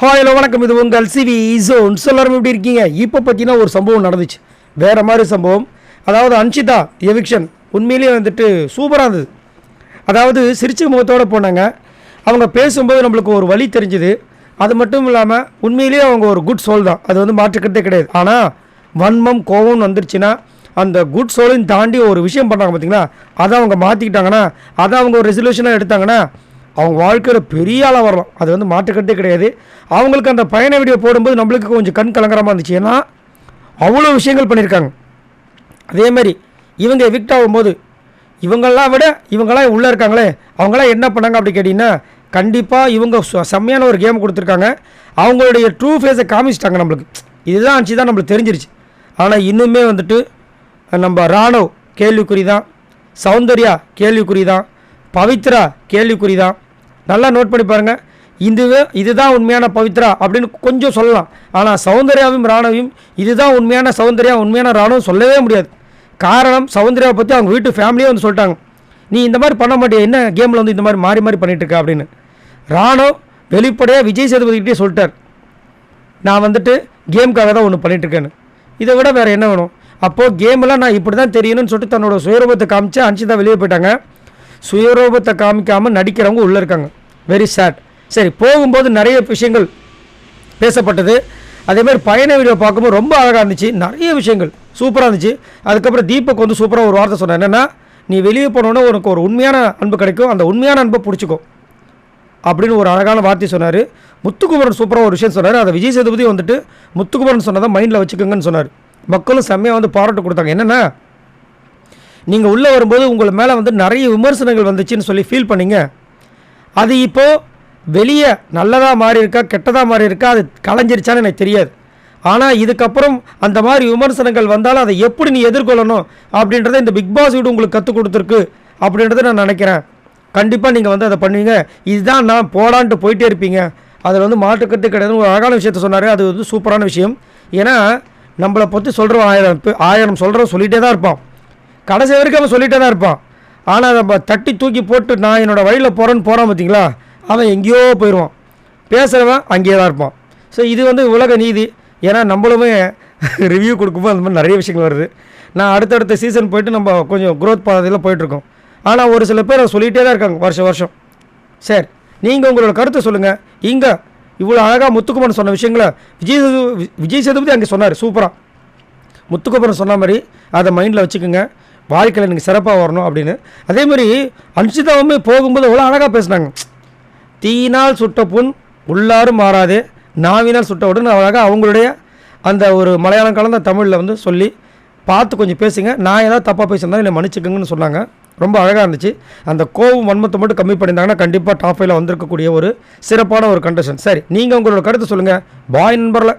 Hi hello வணக்கம். இது உங்கள் சிவி ஜோன்ஸ் எல்லாரும் எப்படி இருக்கீங்க? இப்போ பார்த்தீங்கன்னா ஒரு சம்பவம் நடந்துச்சு. வேறு மாதிரி சம்பவம். அதாவது அன்ஷிதா எவிக்ஷன் உண்மையிலேயே வந்துட்டு சூப்பராக இருந்தது. அதாவது சிரிச்ச முகத்தோடு போனாங்க. அவங்க பேசும்போது நம்மளுக்கு ஒரு வழி தெரிஞ்சுது. அது மட்டும் இல்லாமல் உண்மையிலேயே அவங்க ஒரு குட் சோல் தான். அது வந்து மாற்றுக்கிறதே கிடையாது. ஆனால் வன்மம் கோபம் வந்துருச்சுன்னா அந்த குட் சோலையும் தாண்டி ஒரு விஷயம் பண்ணாங்க பார்த்தீங்களா? அதை அவங்க மாற்றிக்கிட்டாங்கன்னா அதை அவங்க ஒரு ரெசல்யூஷனாக எடுத்தாங்கன்னா அவங்க வாழ்க்கையில் பெரிய ஆளாக வரலாம் அது வந்து மாற்றுக்கிறதே கிடையாது. அவங்களுக்கு அந்த பயண வீடியோ போடும்போது நம்மளுக்கு கொஞ்சம் கண் கலங்கரமாக இருந்துச்சு. ஏன்னா அவ்வளோ விஷயங்கள் பண்ணியிருக்காங்க. அதே மாதிரி இவங்க எவிக்ட் ஆகும்போது இவங்கெல்லாம் விட இவங்கெல்லாம் உள்ளே இருக்காங்களே அவங்களாம் என்ன பண்ணாங்க அப்படி கேட்டிங்கன்னா கண்டிப்பாக இவங்க செம்மையான ஒரு கேம் கொடுத்துருக்காங்க. அவங்களுடைய ட்ரூ ஃபேஸை காமிச்சிட்டாங்க நம்மளுக்கு. இதுதான் ஆச்சு தான் நம்மளுக்கு தெரிஞ்சிருச்சு. ஆனால் இன்னுமே வந்துட்டு நம்ம ராணவ் கேள்விக்குறி தான் சௌந்தர்யா கேள்விக்குறி தான் பவித்ரா கேள்விக்குறி தான் நல்லா நோட் பண்ணி பாருங்கள் இதுவே இதுதான் உண்மையான பவித்ரா அப்படின்னு கொஞ்சம் சொல்லலாம். ஆனால் சௌந்தர்யாவும் ராணவியும் இதுதான் உண்மையான சௌந்தர்யா உண்மையான ராணுவம் சொல்லவே முடியாது. காரணம் சௌந்தர்யாவை பற்றி அவங்க வீட்டு ஃபேமிலியே வந்து சொல்லிட்டாங்க. நீ இந்த மாதிரி பண்ண மாட்டியா? என்ன கேமில் வந்து இந்த மாதிரி மாறி மாறி பண்ணிகிட்டு இருக்க அப்படின்னு. ராணவ் வெளிப்படையாக விஜய் சேதுபதிக்கிட்டே சொல்லிட்டார். நான் வந்துட்டு கேமுக்காக தான் ஒன்று பண்ணிகிட்ருக்கேன்னு இதை விட வேறு என்ன வேணும்? அப்போது கேமெல்லாம் நான் இப்படி தான் தெரியணும்னு சொல்லிட்டு தன்னோட சுயரூபத்தை காமிச்சு அனுப்பிச்சு தான் வெளியே போயிட்டாங்க. சுயரூபத்தை காமிக்காமல் நடிக்கிறவங்க உள்ளே இருக்காங்க. வெரி சேட் சரி போகும்போது நிறைய விஷயங்கள் பேசப்பட்டது. அதேமாதிரி பயண வீடியோ பார்க்கும்போது ரொம்ப அழகாக இருந்துச்சு. நிறைய விஷயங்கள் சூப்பராக இருந்துச்சு. அதுக்கப்புறம் தீபக் வந்து சூப்பராக ஒரு வார்த்தை சொன்னார். என்னென்னா நீ வெளியே போனோன்னே உனக்கு ஒரு உண்மையான அன்பு கிடைக்கும். அந்த உண்மையான அன்பை பிடிச்சிக்கும் அப்படின்னு ஒரு அழகான வார்த்தை சொன்னார். முத்துக்குமரன் சூப்பராக ஒரு விஷயம் சொன்னார். அதை விஜய் சேதுபதி வந்துட்டு முத்துக்குமரன் சொன்னதை மைண்டில் வச்சுக்கோங்கன்னு சொன்னார். மக்களும் செம்மையாக வந்து பாராட்டு கொடுத்தாங்க. என்னென்னா நீங்கள் உள்ளே வரும்போது உங்கள் மேலே வந்து நிறைய விமர்சனங்கள் வந்துச்சுன்னு சொல்லி ஃபீல் பண்ணீங்க. அது இப்போது வெளியே நல்லதாக மாறி இருக்கா கெட்டதாக மாறி இருக்கா அது கலைஞ்சிருச்சான்னு எனக்கு தெரியாது. ஆனால் இதுக்கப்புறம் அந்த மாதிரி விமர்சனங்கள் வந்தாலும் அதை எப்படி நீ எதிர்கொள்ளணும் அப்படின்றத இந்த பிக் பாஸ் வீடு உங்களுக்கு கற்றுக் கொடுத்துருக்கு அப்படின்றத நான் நினைக்கிறேன். கண்டிப்பாக நீங்கள் வந்து அதை பண்ணுவீங்க. இதுதான் நான் போடான்ட்டு போயிட்டே இருப்பீங்க. அதில் வந்து மாட்டுக்கட்டு கிடையாதுன்னு ஒரு அழகான விஷயத்த சொன்னார். அது வந்து சூப்பரான விஷயம். ஏன்னா நம்மளை பற்றி சொல்கிறோம் ஆயிரம் ஆயிரம் சொல்கிறோம் சொல்லிகிட்டே தான் இருப்பான். கடைசி வரைக்கும் அவன் சொல்லிகிட்டே தான் இருப்பான். ஆனால் நம்ம தட்டி தூக்கி போட்டு நான் என்னோடய வழியில் போகிறேன்னு போகிறான் பார்த்தீங்களா அவன் எங்கேயோ போயிடுவான் பேசுகிறவன் அங்கேயே தான் இருப்பான். ஸோ இது வந்து உலக நீதி. ஏன்னா நம்மளுமே ரிவ்யூ கொடுக்கும்போது அந்த மாதிரி நிறைய விஷயங்கள் வருது. நான் அடுத்தடுத்த சீசன் போயிட்டு நம்ம கொஞ்சம் க்ரோத் பாதையில் போயிட்டுருக்கோம். ஆனால் ஒரு சில பேர் சொல்லிகிட்டே தான் இருக்காங்க வருஷம் வருஷம். சரி நீங்கள் உங்களோட கருத்தை சொல்லுங்கள் இங்கே இவ்வளோ அழகாக முத்துக்குமரன் சொன்ன விஷயங்களை விஜய் விஜய் சேதுபதி அங்கே சொன்னார். சூப்பராக முத்துக்குமரன் சொன்ன மாதிரி அதை மைண்டில் வச்சுக்கோங்க. வாழ்க்கையில் எனக்கு சிறப்பாக வரணும் அப்படின்னு. அதேமாதிரி அன்ஷிதாவுமே போகும்போது அவ்வளோ அழகாக பேசுனாங்க. தீயினால் சுட்ட புண் உள்ளாரும் மாறாதே நாவினால் சுட்ட உடனே அழகாக அவங்களுடைய அந்த ஒரு மலையாளம் கலந்த தமிழில் வந்து சொல்லி பார்த்து கொஞ்சம் பேசுங்க. நான் ஏதாவது தப்பாக பேசியிருந்தா என்னை மன்னிச்சுக்கங்கன்னு சொன்னாங்க. ரொம்ப அழகாக இருந்துச்சு. அந்த கோவம் வன்மத்தை மட்டும் கம்மி பண்ணியிருந்தாங்கன்னா கண்டிப்பாக டாப் ஃபைவ்ல வந்திருக்கக்கூடிய ஒரு சிறப்பான ஒரு கண்டிஷன் சரி நீங்கள் உங்களோட கருத்தை சொல்லுங்கள் பாய் நண்பரில்